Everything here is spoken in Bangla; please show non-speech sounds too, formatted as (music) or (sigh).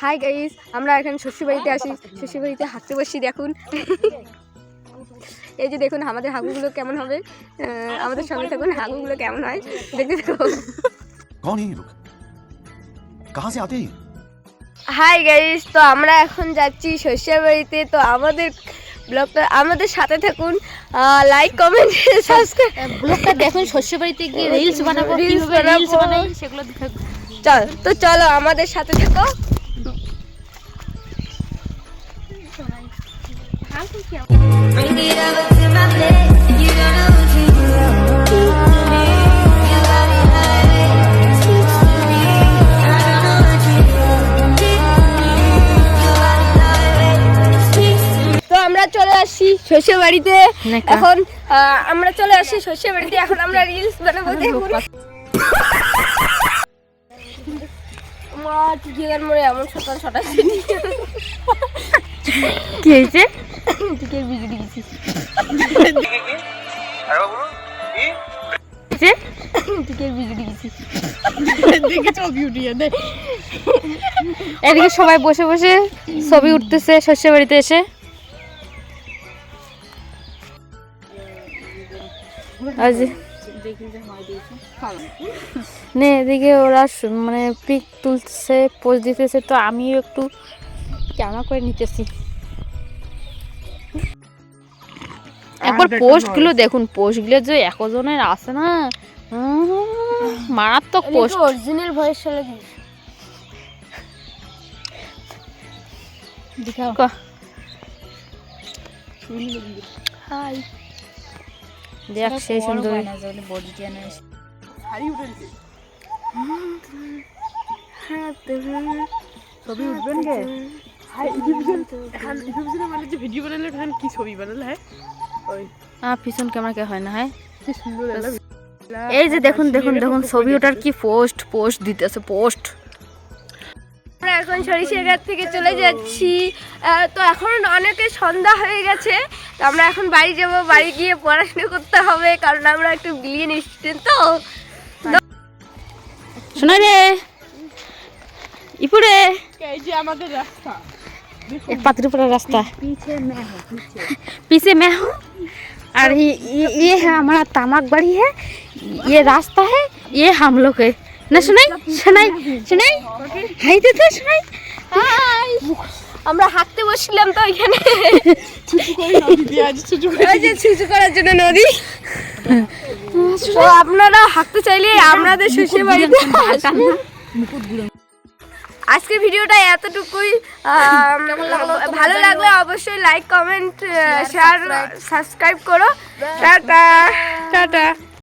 হাই গাইস আমরা এখন শ্বশুরবাড়িতে আসি। শ্বশুরবাড়িতে হাঁটতে বসি দেখুন। এই যে দেখুন আমাদের হাগুগুলো কেমন হবে? আমাদের সঙ্গে থাকুন হাগুগুলো কেমন হয়? দেখতে থাকুন। হাই গাইস তো আমরা এখন যাচ্ছি শ্বশুর বাড়িতে তো আমাদের ব্লগটা আমাদের সাথে থাকুন। লাইক কমেন্ট সাবস্ক্রাইব ব্লগটা দেখুন শ্বশুর বাড়িতে গিয়ে রিলস বানাবো রিলস বানাই সেগুলো দেখুন। চল তো চলো আমাদের সাথে থেকো। তো আমরা চলে বাড়িতে। এখন আমরা চলে আসছি শ্বশুর বাড়িতে। এখন আমরা রিলস বানাবো দেখুন। মা টিকিগার মোড়ে এমন সকাল ছটা কি হয়েছে? টিকের বিজুড়ি গেছি এদিকে সবাই বসে বসে ছবি উঠতেছে শস্য বাড়িতে এসে। যে- (laughs) নে এদিকে ওরা মানে পিক তুলতেছে পোজ দিতেছে তো আমিও একটু ক্যামেরা করে নিতেছি। একবার পোস্টগুলো দেখুন পোস্টগুলো যে একজনের আছে না। (laughs) মারাত্মক পোস্ট অরিজিনাল ভয়েস চলে দিস হাই দেখ সেই সুন্দর। ছবি উঠবেন গে? এখন ইউটিউবে মানে যে ভিডিও বানালে কি ছবি বানালে হ্যাঁ? ওই পিছন ক্যামেরা কে হয় না হয়? কি সুন্দর এই যে দেখুন দেখুন দেখুন ছবি ওটার কি পোস্ট পোস্ট দিতেছে পোস্ট এখন সরিষাঘাট থেকে চলে যাচ্ছি আহ, তো এখন অনেকে সন্ধ্যা হয়ে গেছে তো আমরা এখন বাড়ি যাব বাড়ি গিয়ে পড়াশোনা করতে হবে কারণ আমরা একটু বিলিয়ন স্টুডেন্ট তো শোনা রে ইপুরে এই যে আমাদের রাস্তা एक पतरी पड़ा रास्ता पीछे मैं हूँ और ये ये ये है हमारा तामाक बड़ी है ये रास्ता है ये हम लोग है না শোনাই শোনাই শোনাই। হাই তো শোনাই। হাই। আমরা হাঁটতে বসছিলাম তো এখানে। ছুচু করার জন্য নদী। তো আপনারা হাঁটতে চাইলে আমাদের শ্বশুর বাড়িতে আজকে ভিডিওটা এতটুকুই। ভালো লাগলে অবশ্যই লাইক কমেন্ট শেয়ার সাবস্ক্রাইব করো। টাটা। টাটা।